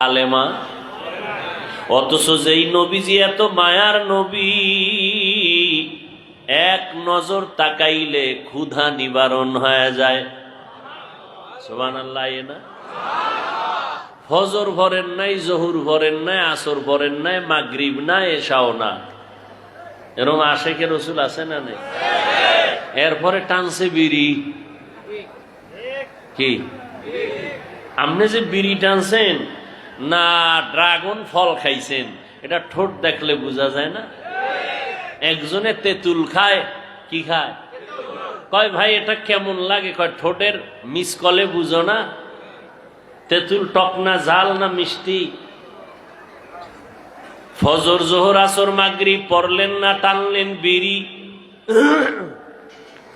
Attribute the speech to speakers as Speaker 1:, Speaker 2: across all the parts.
Speaker 1: আলেমা। অথচ যেই নবীজি এত মায়ার নবী, এক নজর তাকাইলে ক্ষুধা নিবারণ হয়ে যায়। সোমান আল্লাহ ফজর ভরেন নাই, জহুর ভরেন নাই, আসর ভরেন নাই, মাগরিব না এসাও না। এরকম আশেখের রসুল আছে না নেই? এরপরে টানছে বিড়ি। কি? আপনি যে বিড়ি টানছেন না, ড্রাগন ফল খাইছেন। এটা ঠোঁট দেখলে বোঝা যায় না। একজনে তেঁতুল খায়, কি খায়? কয়, ভাই, এটা কেমন লাগে? কয়, ঠোঁটের মিস কলে বুঝো না। তেঁতুল টক না জাল না, মিষ্টি। ফজর, জোহর, আসর মাগরি পড়লেন না, টানলেন বিড়ি।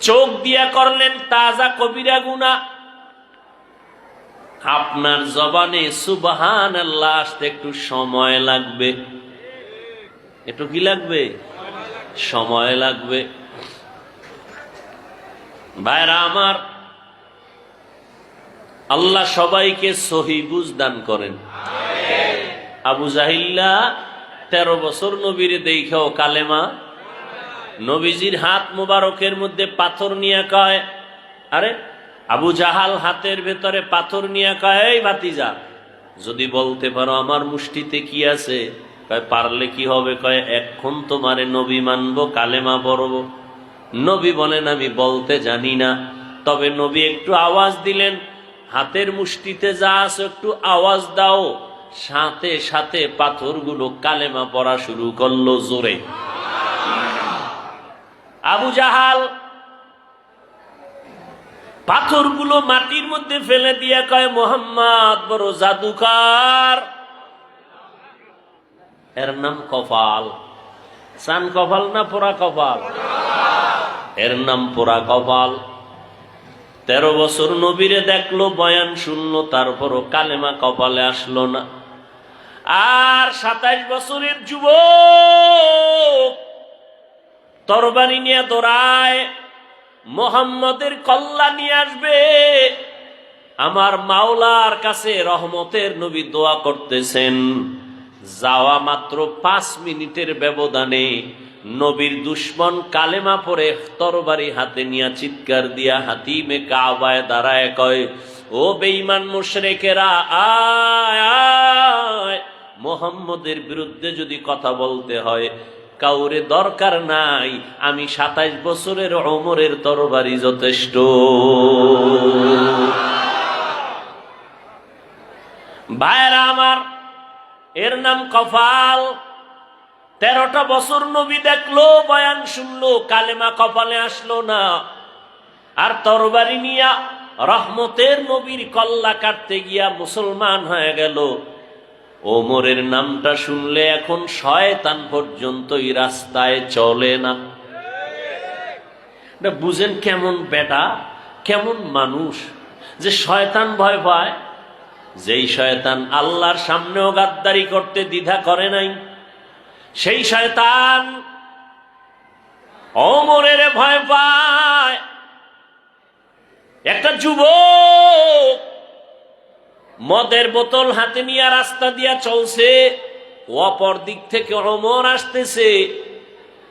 Speaker 1: চোখ দিয়া করলেন তাজা কবিরা গুনা আপনার জবানে সুবাহান আসতে একটু সময় লাগবে। একটু কি লাগবে? সময় লাগবে। ভাইরা আমার, আল্লাহ সবাইকে সহি বুঝ দান করেন। আবু জাহিল্লা তেরো বছর নবীর দেখাও কালেমা। নবীজির হাত মোবারকের মধ্যে পাথর নিয়ে কয়, আরে আবু জাহাল হাতের ভেতরে পাথর নিয়ে কয় ভাতিজা, যদি বলতে পারো আমার মুষ্টিতে কি আছে পারলে কি হবে, কয় এখন তোমারে নবী মানবো, কালেমা পড়ব। নবী বলেন, আমি বলতে জানি না। তবে নবী একটু আওয়াজ দিলেন, হাতের মুষ্টিতে যা আছে একটু আওয়াজ দাও। সাথে সাথে পাথরগুলো কালেমা পড়া শুরু করল জোরে। আবু জাহাল পাথরগুলো মাটির মধ্যে ফেলে দিয়া কয়, মোহাম্মদ, বড় জাদুকার। এর নাম কপাল। সান কপাল না পোড়া কপাল? এর নাম পোড়া কপাল। তেরো বছর নবীরে দেখল, বয়ান শুনলো, তারপরও কালেমা কপালে আসলো না। আর সাতাইশ বছরের যুবক তরবারি নিয়ে দৌড়ায়। মোহাম্মদের কল্লা নিয়ে আসবে। আমার মাওলার কাছে রহমতের নবী দোয়া করতেছেন। যাওয়া মাত্র পাঁচ মিনিটের ব্যবধানে নবীর দুশ্মন কালেমা পরে তরবারি হাতে নিয়ে চিৎকার দিয়া হাতিমে কাবায় দাঁড়ায় কয়, ও বেঈমান মুশরেকেরা আয় আয়। মোহাম্মদের বিরুদ্ধে যদি কথা বলতে হয় কাউরে দরকার নাই। আমি সাতাইশ বছরের অমরের তরবারি যথেষ্ট। ভাইরা আমার, এর নাম কপাল। তেরোটা বছর নবী দেখল, বয়ান শুনলো, কালেমা কপালে আসলো না। আর তরবারি নিয়া রহমতের নবীর কল্লা কাটতে গিয়া মুসলমান হয়ে গেল। ওমরের নামটা শুনলে এখন শয়তান পর্যন্ত এই রাস্তায় চলে না। বুঝেন কেমন বেটা, কেমন মানুষ, যে শয়তান ভয় পায়, যেই শয়তান আল্লাহর সামনেও গাদ্দারি করতে দ্বিধা করে নাই, সেই শয়তান অমরের ভয় পায়। একটা যুবক মদের বোতল হাতে নিয়ে রাস্তা দিয়া চলছে। অপর দিক থেকে অমর আসতেছে।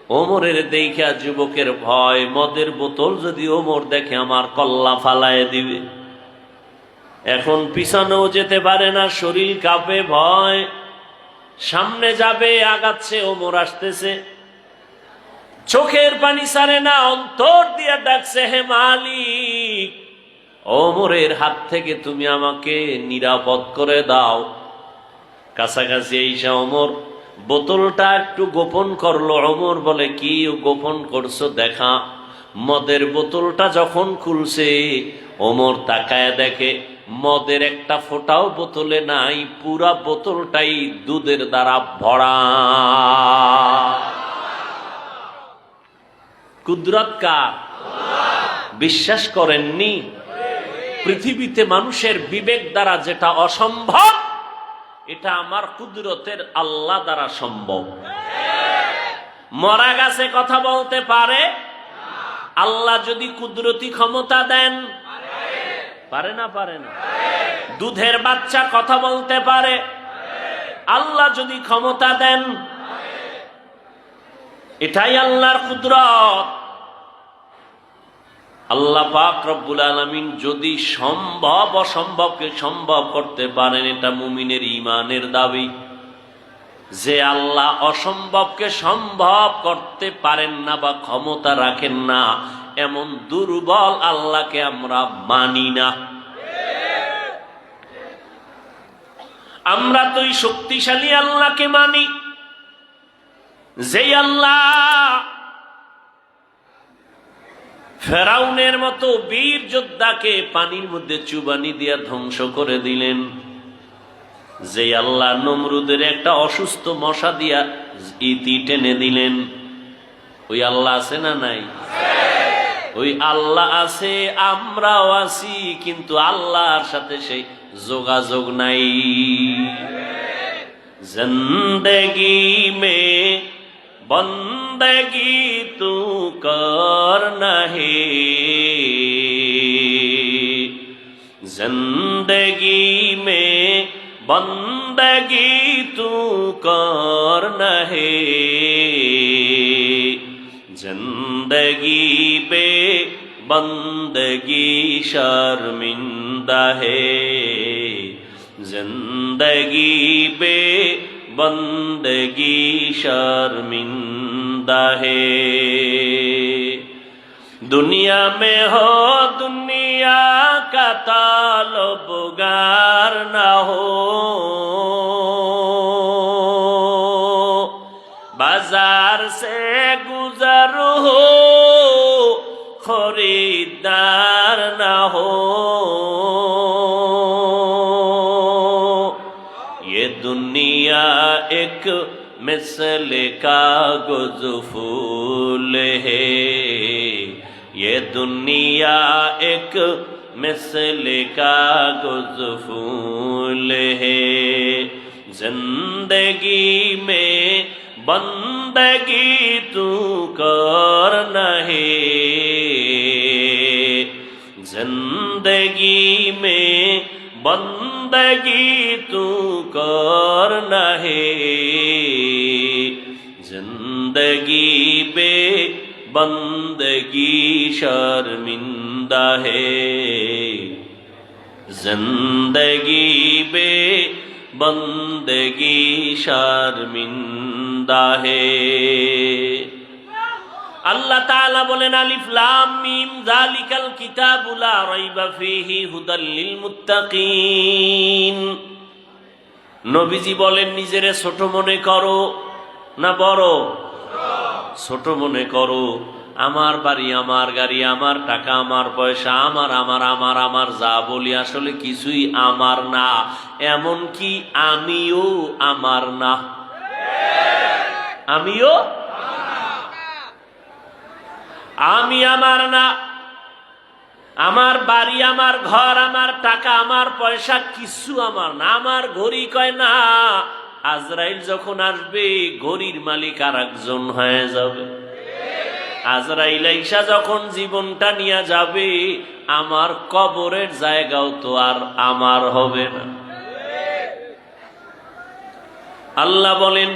Speaker 1: ওমরের দেখা যুবকের ভয়, মদের বোতল যদি ওমর দেখে আমার কল্লা ফালায় দিবে। এখন পিছনেও যেতে পারে না, শরীর কাঁপে, ভয়। সামনে যাবে, আগাচ্ছে, ওমর আসতেছে। চোখের পানি সারে না, অন্তর দিয়ে ডাকছে, হে মালিক ওমরের হাত থেকে তুমি আমাকে নিরাপদ করে দাও। কাছাকাছি এইসা অমর, বোতলটা একটু গোপন করল। অমর বলে, কি গোপন করছ? দেখা। মদের বোতলটা যখন খুলছে ওমর তাকায় দেখে, মদের একটা ফোঁটাও বোতলে নাই, পুরা বোতলটাই দুধের দ্বারা ভরা। কুদরত কার? বিশ্বাস করেননি? পৃথিবীতে মানুষের বিবেক দ্বারা যেটা অসম্ভব, এটা আমার কুদরতের আল্লাহ দ্বারা সম্ভব। মরা গাছে কথা বলতে পারে? আল্লাহ যদি কুদরতি ক্ষমতা দেন, পারে না পারে না। দুধের বাচ্চা কথা বলতে পারে? আল্লাহ যদি ক্ষমতা দেন, এটাই আল্লাহর কুদরত। আল্লাহ পাক রব্বুল আলমিন যদি সম্ভব অসম্ভবকে সম্ভব করতে পারেন, এটা মুমিনের ইমানের দাবি। যে আল্লাহ অসম্ভবকে সম্ভব করতে পারেন না বা ক্ষমতা রাখেন না, এমন দুর্বল আল্লাহকে আমরা মানি না। আমরা তো শক্তিশালী আল্লাহকে মানি। যে আল্লাহ ফেরাউনের মতো বীর যোদ্ধাকে পানির মধ্যে চুবানি দিয়া ধ্বংস করে দিলেন। যে আল্লাহ নমরুদের একটা অসুস্থ মশা দিয়া ইতি টেনে দিলেন। ওই আল্লাহ আছে না নাই? ওই আল্লাহ আছে, আমরাও আছি, কিন্তু আল্লাহর সাথে সেই যোগাযোগ নাই। জিন্দগি মে بندگی تو کر نہیں۔ زندگی میں بندگی تو کر نہیں۔ زندگی بے بندگی شرمندہ ہے۔ زندگی بے بندگی شرمندہ ہے دنیا میں ہو دنیا کا طالب گار نہ ہو بازار سے گزر ہو مثل کا گزفول ہے۔ یہ دنیا ایک مثل کا گزفول ہے۔ زندگی میں بندگی تو کر نہیں۔ زندگی میں بندگی تو کر نہیں زندگی بے بندگی شرمندہ ہے۔ زندگی بے بندگی شرمندہ ہے۔ আল্লাহ তাআলা বলেন, আলিফ লাম মিম, যালিকাল কিতাবু লা রাইবা ফীহি হুদাল লিল মুত্তাকিন। নবীজি বলেন, নিজেরে ছোট মনে করো না বড়? ছোট মনে করো। আমার বাড়ি আমার গাড়ি, আমার টাকা, আমার পয়সা, আমার আমার আমার আমার, যা বলি আসলে কিছুই আমার না। এমন কি আমিও আমার না? আমিও আমি আমার না। আমার বাড়ি, আমার ঘর, আমার টাকা, আমার পয়সা কিছু আমার না। আমার ঘড়ি কয়, না, আজরাইল যখন আসবে, ঘড়ির মালিক আর একজন হয়ে যাবে। আজরাইল ঈশা যখন জীবনটা নিয়ে যাবে, আমার কবরের জায়গাও তো আর আমার হবে না। আল্লাহ বলেন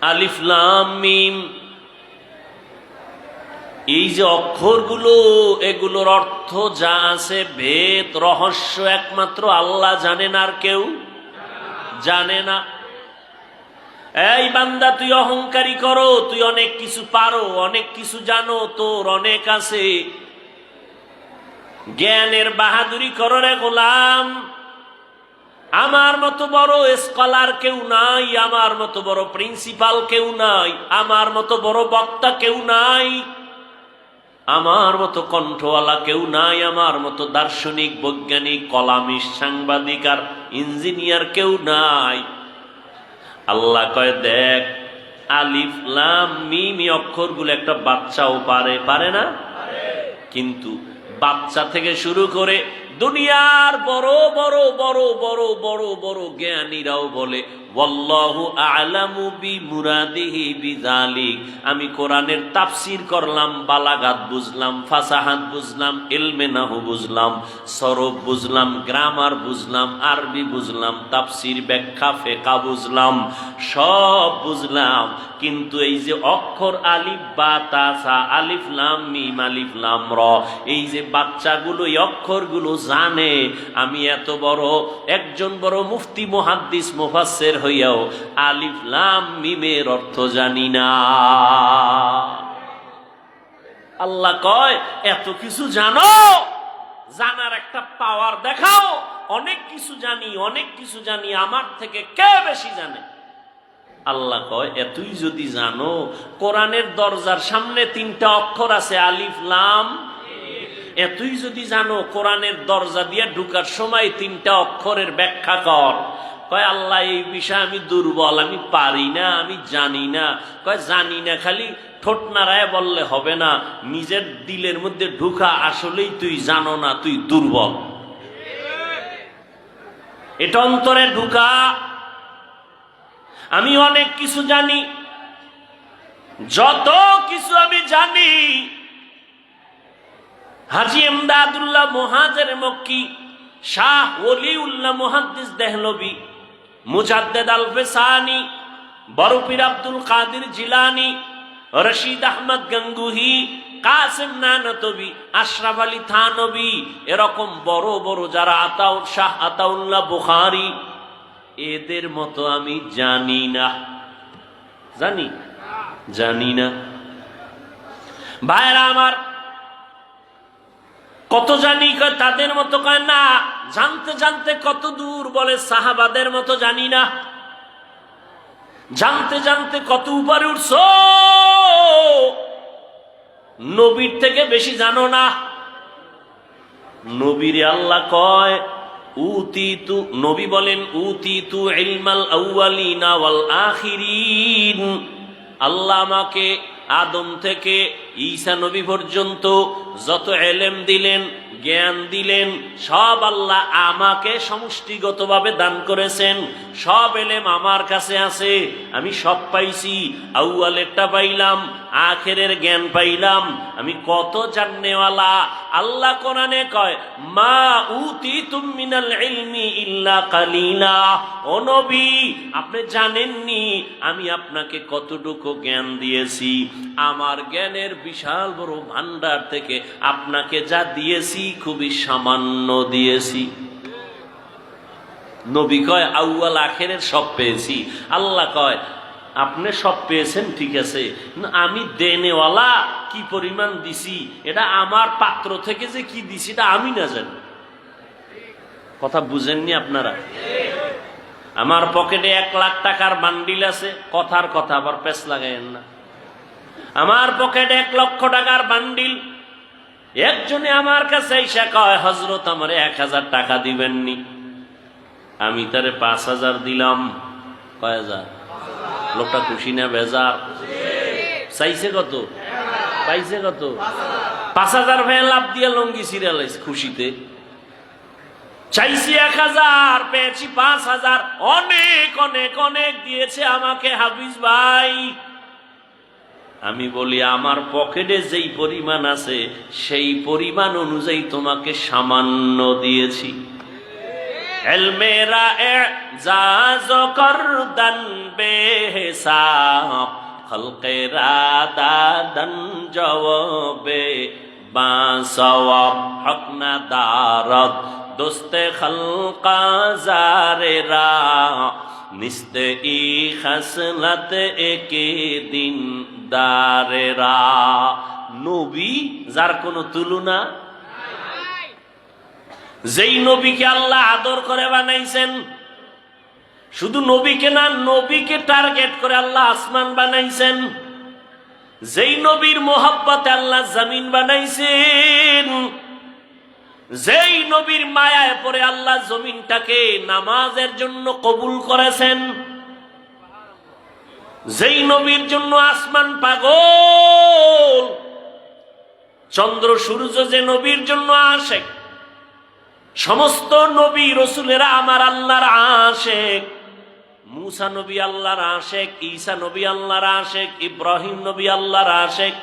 Speaker 1: আলিফলাম মিম এই যে অক্ষরগুলো, এগুলোর অর্থ যা আছে ভেদ রহস্য একমাত্র আল্লাহ জানেন আর কেউ? জানে না। এই বান্দা, তুই অহংকারী করো, তুই অনেক কিছু পারো, অনেক কিছু জানো, তোর অনেক আছে। জ্ঞানের বাহাদুরি করো রে গোলাম। আমার মতো বড় স্কলার কেউ নাই, আমার মতো বড় প্রিন্সিপাল কেউ নাই, আমার মতো বড় বক্তা কেউ নাই। আমার মতো কণ্ঠওয়ালা কেউ নাই, আমার মতো দার্শনিক, বৈজ্ঞানিক কলামিস্ট সাংবাদিক আর ইঞ্জিনিয়ার কেউ নাই। আল্লাহ কয়, দেখ, আলিফ, লাম, মিমি অক্ষরগুলো একটা বাচ্চাও পারে পারে না? কিন্তু বাচ্চা থেকে শুরু করে দুনিয়ার বড় বড় বড় বড় বড় বড় জ্ঞানীরাও বলে আমি কোরআনের তাফসীর করলাম, বালাগাত বুঝলাম, ফাসাহাত বুঝলাম, ইলমে নাহু বুঝলাম, সরব বুঝলাম, গ্রামার বুঝলাম, আরবি বুঝলাম, তাফসীর, ব্যাখ্যা, ফেকা বুঝলাম, সব বুঝলাম। কিন্তু এই যে অক্ষর আলিফ, বা তাসা আলিফ, লাম, মিম, আলিফ, লাম, র, এই যে বাচ্চাগুলো, এই অক্ষরগুলো জানে। আমি এত বড়, একজন বড় মুফতি, মুহাদ্দিস, মুফাসসির হইয়াও আলিফ লাম মিমের অর্থ জানি না। আল্লাহ কয়, এত কিছু জানো? জানার একটা পাওয়ার দেখাও। অনেক কিছু জানি, অনেক কিছু জানি, আমার থেকে কে বেশি জানে? আল্লাহ কয়, এতই যদি জানো, কোরআনের দরজার সামনে তিনটা অক্ষর আছে, আলিফ লাম এতই যদি জানো, কোরআনের দরজা দিয়ে ঢুকার সময় তিনটা অক্ষরের ব্যাখ্যা কর। কয়, আল্লাহ, এই বিষয়ে আমি দুর্বল, আমি পারি না, আমি জানি না। কয়, জানি না, খালি ঠোঁট নাড়ায় বললে হবে না। নিজের দিলের মধ্যে ঢুকা, আসলেই তুই জানো না, তুই দুর্বল। এটা অন্তরে ঢুকা। আমি অনেক কিছু জানি, যত কিছু আমি জানি। হাজি এমদাদুল্লাহ মহাজের মক্কি, শাহ ওলিউল্লাহ মুহাদ্দিস দেহলবি মুজাদ্দেদ আল ফেসানি বরফির আব্দুল কাদির জিলানি, রশিদ আহমদ গঙ্গুহি, কাসেম নানতবি, আশরাফ আলী থানবি, এরকম বড় বড় যারা আতাউল শাহ আতাউল্লাহ বুখারি, এদের মতো আমি জানি না। জানি? জানি না। ভাইরা আমার কত জানি কয় তাদের মতো কয় না, জানতে জানতে কত দূর বলে সাহাবাদের মতো জানি না। জানতে জানতে কত উপরে উঠছ, নবীর থেকে বেশি জানো না। নবীর আল্লাহ কয়, উতিতু নবী বলেন, উতিতু ইলমাল আউয়ালিনা আখিরিন। আল্লাহ আমাকে আদম থেকে ঈসা নবী পর্যন্ত যত এলেম দিলেন, জ্ঞান দিলেন, সব আল্লাহ আমাকে সমষ্টিগতভাবে দান করেছেন। সব এলেম আমার কাছে আছে, আমি সব পাইছি, আউয়ালেরটা পাইলাম, আখেরের জ্ঞান পাইলাম, আমি কত জাননেওয়ালা। আল্লাহ কোরআনে কয়, মা উতি তুমিনাল ইল্লা কালিলা। ও আপনি জানেননি, আমি আপনাকে কতটুকু জ্ঞান দিয়েছি। আমার জ্ঞানের বিশাল বড় ভান্ডার থেকে আপনাকে যা দিয়েছি খুবই সামান্য দিয়েছি। নবী কয়, আউয়াল আখেরের সব পেয়েছি। আল্লাহ কয়, আপনি সব পেয়েছেন, ঠিক আছে। আমি দেনেওয়ালা কি পরিমাণ দিছি? এটা আমার পাত্র থেকে যে কি দিছি, এটা আমি না জানি। কথা বুঝেননি আপনারা? আমার পকেটে এক লাখ টাকার বান্ডিল আছে, কথার কথা আবার পেস লাগাইন না। আমার পকেটে এক লক্ষ টাকার বান্ডিল। একজনে আমার কাছে এসে কয় হজরত আমারে এক হাজার টাকা দিবেননি। আমি তারে পাঁচ হাজার দিলাম। কয় হাজার? লোকটা খুশি না বেজার? চাইছে কত? পাইছে কত? পাঁচ হাজার ভাই লাভ দিয়ে লঙ্গি সিরিয়াল খুশিতে। চাইছি এক হাজার, পেয়েছি পাঁচ হাজার। অনেক অনেক অনেক দিয়েছে আমাকে হাফিজ ভাই। আমি বলি, আমার পকেটে যেই পরিমাণ আছে, সেই পরিমাণ অনুযায়ী তোমাকে সামান্য দিয়েছি। দোস্তে খলকা জারেরা। নিস্তে ই খসলত একে দিন দারেরা। নবী যার কোনো তুলনা? যেই নবীকে আল্লাহ আদর করে বানাইছেন, শুধু নবীকে না, নবীকে টার্গেট করে আল্লাহ আসমান বানাইছেন। যেই নবীর মোহাব্বতে আল্লাহ জামিন বানাইছেন যেই নবীর মায়ায় পরে আল্লাহ জমিনটাকে নামাজের জন্য কবুল করেছেন, যেই নবীর জন্য আসমান পাগল, চন্দ্র সূর্য যে নবীর জন্য আসে, সমস্ত নবী রসুলেরা আমার আল্লাহর আশেক, মুসা নবী আল্লাহর আশেক, ঈসা নবী আল্লাহর আশেক, ইব্রাহিম নবী আল্লাহর আশেক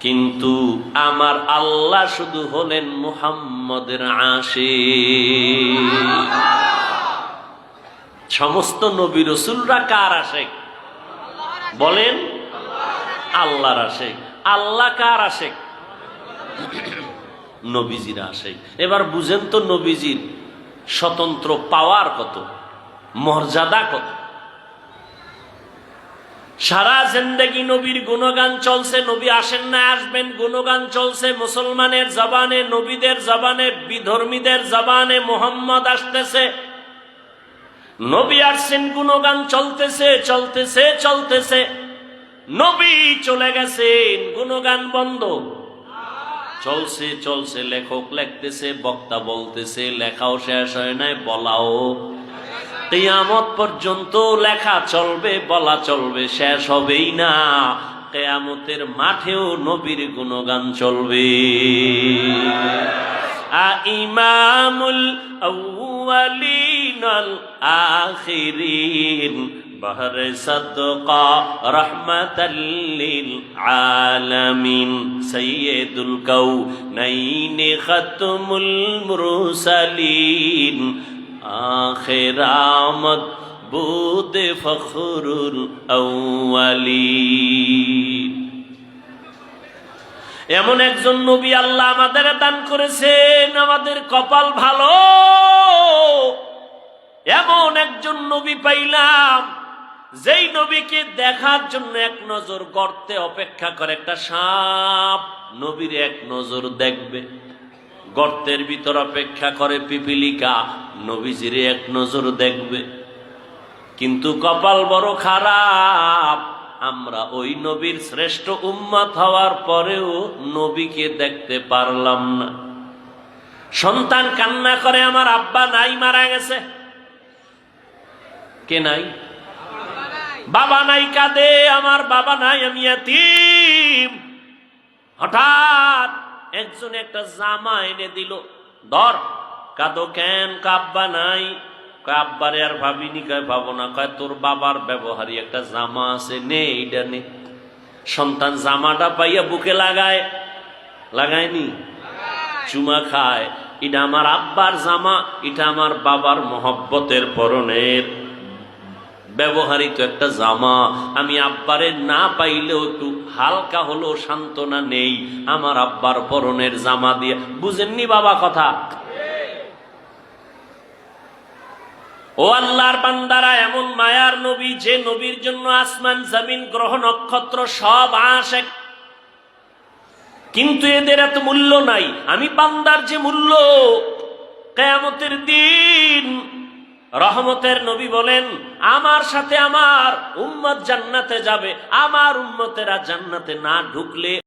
Speaker 1: কিন্তু আমার আল্লাহ শুধু হলেন মুহাম্মদের আশে সমস্ত নবী রসুলরা কার আশেক? বলেন, আল্লাহর আশেক। আল্লাহ কার আশেক? নবীজির আশেক। এবার বুঝেন তো নবীজির স্বতন্ত্র পাওয়ার কত? মর্যাদা কত? সারা জিন্দগি নবীর গুণগান চলছে, নবী আসেন না, আসবেন, গুণগান চলছে, মুসলমানের জবানে, নবীদের জবানে, বিধর্মীদের জবানে মোহাম্মদ আসতেছে। নবী আসছেন, গুণগান চলতেছে চলতেছে চলতেছে। নবী চলে গেছেন, গুণগান বন্ধ। চলছে চলছে, লেখক লিখতেছে, বক্তা বলতেছে, লেখাও শেষ হয় নাই, বলাও কেয়ামত পর্যন্ত লেখা চলবে, বলা চলবে, শেষ হবেই না। কেয়ামতের মাঠেও নবীর গুণগান চলবে। আ ইমামুল আউয়ালিনাল আখিরিন, বহর সদকা রহমতাল্লিল আলামিন সৈয়দুল কৌ নৈন খতমুল মুরসালিন। آمد بود فخر الأولين এমন একজন নবী আল্লাহ আমাদের দান করেছেন আমাদের কপাল ভালো এমন একজন নবী পাইলাম যেই নবীকে দেখার জন্য এক নজর গর্তে অপেক্ষা করে একটা সাপ নবীর এক নজর দেখবে গর্তের ভিতর অপেক্ষা করে পিপিলিকা, নবীজির এক নজর দেখবে। কিন্তু কপাল বড় খারাপ। আমরা ওই নবীর শ্রেষ্ঠ উম্মত হওয়ার পরেও নবীকে দেখতে পারলাম না। সন্তান কান্না করে, আমার আব্বা নাই, মারা গেছে। কে নাই? বাবা নাই, কাঁদে, আমার বাবা নাই, আমি হঠাৎ একজন একটা জামা এনে দিল ধর কাঁদো কেন? কাব্বা নাই। কয় আব্বারে আর ভাবিনি। কয় ভাবো না। কয় তোর বাবার ব্যবহারই একটা জামা আছে নে এইটা নে। সন্তান জামাটা পাইয়া বুকে লাগায়। লাগায়নি? চুমা খায়। এটা আমার আব্বার জামা এটা আমার বাবার মহব্বতের পরনের। ব্যবহারিত একটা জামা। আমি আব্বারে না পাইলেও একটু হালকা হলেও সান্ত্বনা নেই। আমার আব্বার পরনের জামা দিয়ে। বুঝেননি বাবা কথা? ও আল্লাহর বান্দারা, এমন মায়ার নবী, যে নবীর জন্য আসমান, জামিন, গ্রহ, নক্ষত্র সব আসে কিন্তু এদের এত মূল্য নাই। আমি বান্দার যে মূল্য, কেয়ামতের দিন রহমতের নবী বলেন আমার সাথে আমার উম্মত জান্নাতে যাবে। আমার উম্মতেরা জান্নাতে না ঢুকলে